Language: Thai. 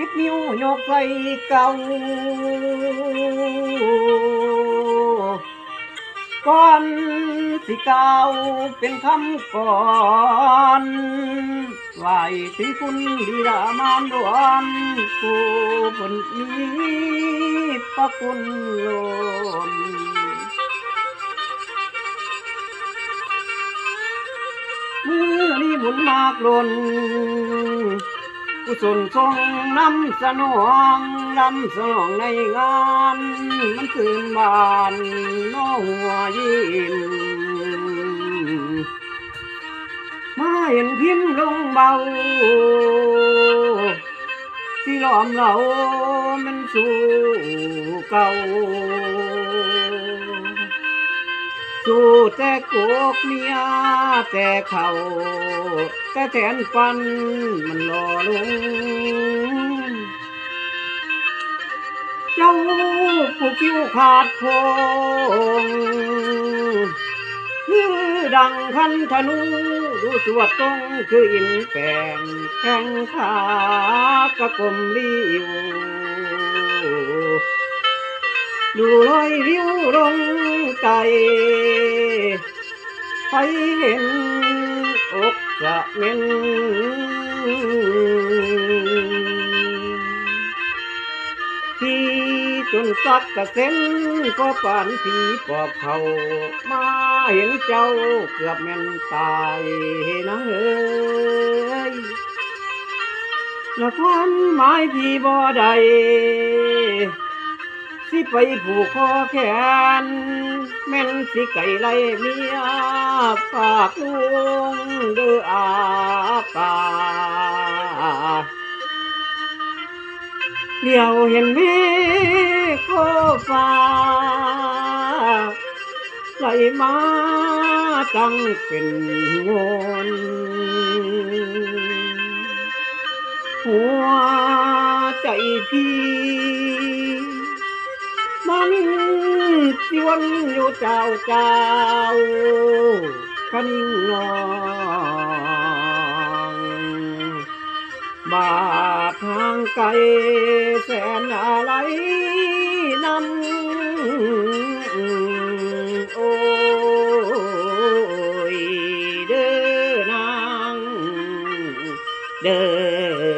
สิบนิ้วยกใส่เก่าก่อนสิเก่าเป็นคำก่อนไหวถึงคุณบิดามารดวนผู้บนนี้พระคุณลนมือนี้บุญมากลน กุศลทรงนำสนองนำสนองในงาน มันคืนบานน้องหัวยิ้มมาเห็นพิมพ์ลงเบาสิหลอมเหลามันสู่เก่า สู้แต่โกกเมียแต่เขาแต่แทนฟันมันหล่อลงเจ้าผู้คิ้วขาดโคงคือดังคันธนูดูสวดตรงคืออินแปงแข่งขากระกลมลิ้ว ดูรอยริ้วลงใจใครเห็นอกจะเม็นที่จนสักกระเซ็นก็ปานผีปอบเขามาเห็นเจ้าเกือบแม่นตายนะเอ้ยละความหมายพี่บ่ใด สิไปผูกคอแขน แม่นสิไก่ไล่เมียฝากลุงเด้ออาปาเดี๋ยวเห็นเมฆโคฟ้าไหลมาจังเป็นงนหัวใจพี่ ยวนอยู่เจ้าเจ้าก็นงนองบาดทางไกลแสนอะไรนั้นโอ้ยเดินนางเดิน